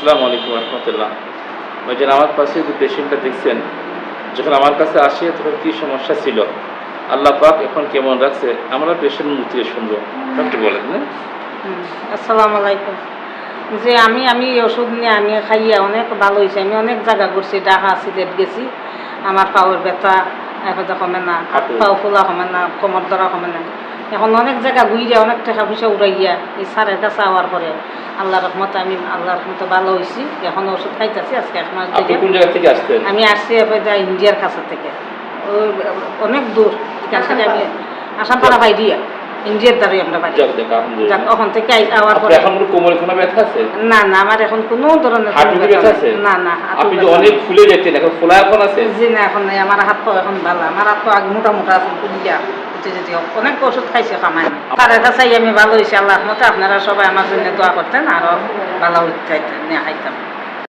আসসালামু আলাইকুম রহমতুল্লাহ। ওই যে আমার পাশে যে পেশেন্টটা দেখছেন যখন আমার কাছে আসে তখন কী সমস্যা ছিল? আল্লাহ পাক এখন কেমন রাখছে? আমরা পেশেন্ট মুখ থেকে শুনব। একটু বলেন না। আসসালামু আলাইকুম। যে আমি আমি ওষুধ নিয়ে আমি খাইয়া অনেক ভালো হয়েছে আমি অনেক জায়গা ঘুরছি ঢাকা সিলেট গেছি। আমার পাওয়ার ব্যথা এখন কমে না। হাত পাও ফোলা কমে না কোমর ধরা কমে না। এখন অনেক জায়গা ঘুরে অনেক টাকা পয়সা গিয়া এই সারের কাছে আওয়ার পরে আল্লাহ রহমতে আমি আল্লাহ রহমতে ভালো হয়েছি এখন ওষুধ খাইতেছি আজকে এক মাস আমি আসছি ইন্ডিয়ার কাছে থেকে। অনেক দূর। এখান থেকে আমি আসাম পাড়া বাইরিয়া ইন্ডিয়ার দ্বারাই আমরা বাড়ি। যাক ওখান থেকে আওয়ার পরে এখন কোমরে কোনো ব্যথা আছে? না না আমার এখন কোনো ধরনের হাঁটু কি ব্যথা আছে? না না আপনি যে অনেক ফুলে যেতেন এখন ফোলা এখন আছে? জি না এখন নাই আমার হাত পা এখন ভালো আমার হাত পা আগে মোটা মোটা আছে উঠে অনেক ওষুধ খাইছে খামায় না তার এটা চাই আমি ভালো হয়েছি আল্লাহ মতো আপনারা সবাই আমার জন্য দোয়া করতেন আরও ভালো হইতে খাইতাম